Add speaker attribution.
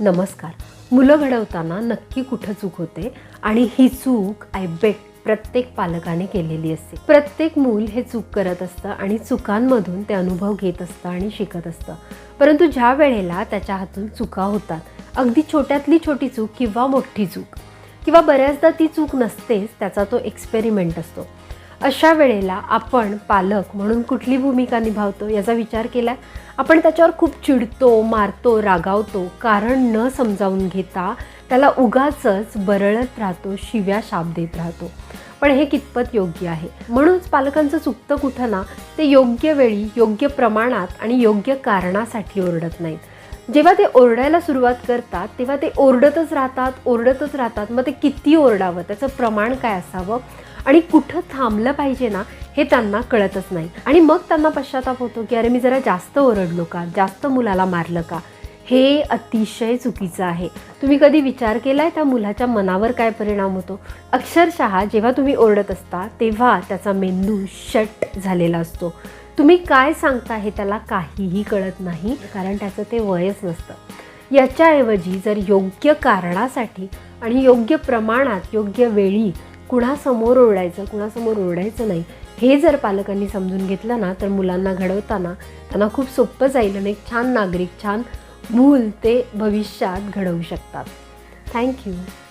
Speaker 1: नमस्कार. मुलं घडवताना नक्की कुठं चूक होते? आणि ही चूक आय बेट प्रत्येक पालकाने केलेली असते. प्रत्येक मूल हे चूक करत असतं आणि चुकांमधून ते अनुभव घेत असतं आणि शिकत असतं. परंतु ज्या वेळेला त्याच्या हातून चुका होतात अगदी छोट्यातली छोटी चूक किंवा मोठी चूक किंवा बऱ्याचदा ती चूक नसतेच त्याचा तो एक्सपेरिमेंट असतो. अशा वेळेला आपण पालक म्हणून कुठली भूमिका निभावतो याचा विचार केला. आपण त्याच्यावर खूप चिडतो मारतो रागावतो. कारण न समजावून घेता त्याला उगाचच बरळत राहतो शिव्या शाप देत राहतो. पण हे कितपत योग्य आहे? म्हणूनच पालकांचं चुकतं कुठं ना ते योग्य वेळी योग्य प्रमाणात आणि योग्य कारणासाठी ओरडत नाहीत. जेव्हा ते ओरडायला सुरुवात करतात तेव्हा ते ओरडतच राहतात ओरडतच राहतात. मग ते किती ओरडावं? त्याचं प्रमाण काय असावं? आणि कुठं थांबलं पाहिजे ना हे त्यांना कळतच नाही. आणि मग त्यांना पश्चाताप होतो की अरे मी जरा जास्त ओरडलो का? जास्त मुलाला मारलं का? हे अतिशय चुकीचं आहे. तुम्ही कधी विचार केला आहे त्या मुलाच्या मनावर काय परिणाम होतो? अक्षरशः जेव्हा तुम्ही ओरडत असता तेव्हा त्याचा मेंदू शट झालेला असतो. तुम्ही काय सांगता हे त्याला काहीही कळत नाही कारण त्याचं ते वयच नसतं. याच्याऐवजी जर योग्य कारणासाठी आणि योग्य प्रमाणात योग्य वेळी कुणासमोर ओरडायचं कुणासमोर ओरडायचं नाही. हे जर पालकांनी समजून घेतलं ना तर मुलांना घडवताना त्यांना खूप सोपं जाईल आणि एक छान नागरिक छान मूल ते भविष्यात घडवू शकतात. थँक्यू